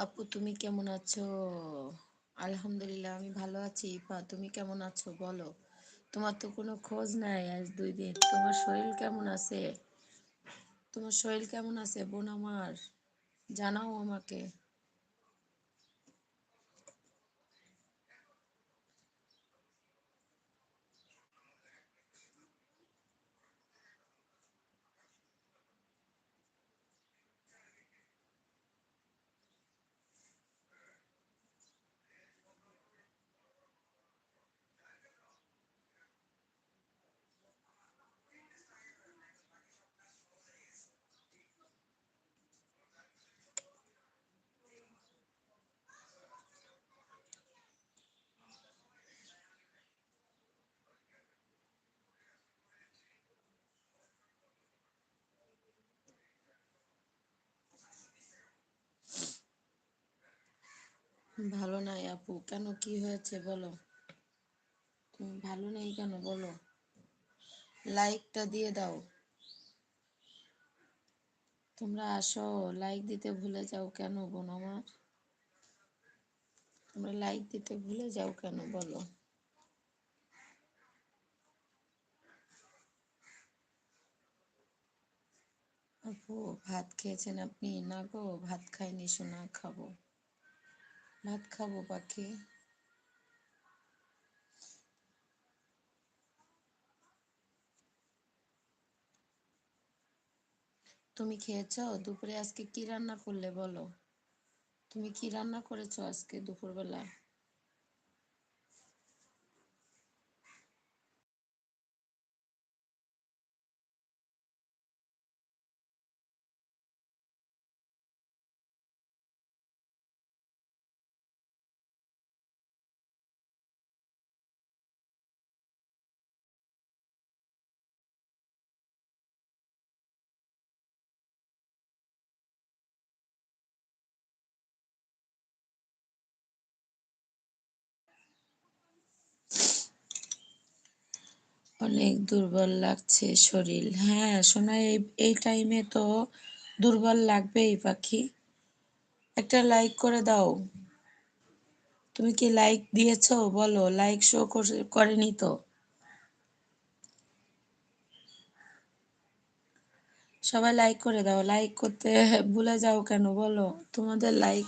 আপু, তুমি কেমন আছো? আলহামদুলিল্লাহ, আমি ভালো আছি। ইপা তুমি কেমন আছো? বলো। তোমার তো কোনো খোঁজ নাই আজ দুই দিন। তোমার শরীর কেমন আছে? তোমার শরীর কেমন আছে, বোন আমার? জানাও আমাকে। ভালো নাই আপু। কেন, কি হয়েছে বলো? ভালো নেই কেন বলো? লাইকটা দিয়ে দাও। তোমরা আসো, লাইক দিতে ভুলে যাও কেন বোন আমার তোমরা লাইক দিতে ভুলে যাও কেন বলো? আপু, ভাত খেয়েছেন আপনি? না গো, ভাত খাইনি শোনা খাব। ভাত খাব, পাখি। তুমি খেয়েছো? দুপুরে আজকে কি রান্না করলে বলো? তুমি কি রান্না করেছ আজকে দুপুরবেলা? অনেক দুর্বল লাগছে শরীর। হ্যাঁ শোনা এই এই টাইমে তো দুর্বল লাগবেই পাখি। একটা লাইক করে দাও। তুমি কি লাইক দিয়েছ? বলো লাইক শো করেনি তো? সবাই লাইক করে দাও। লাইক করতে ভুলে যাও কেন? বলো, তোমাদের লাইক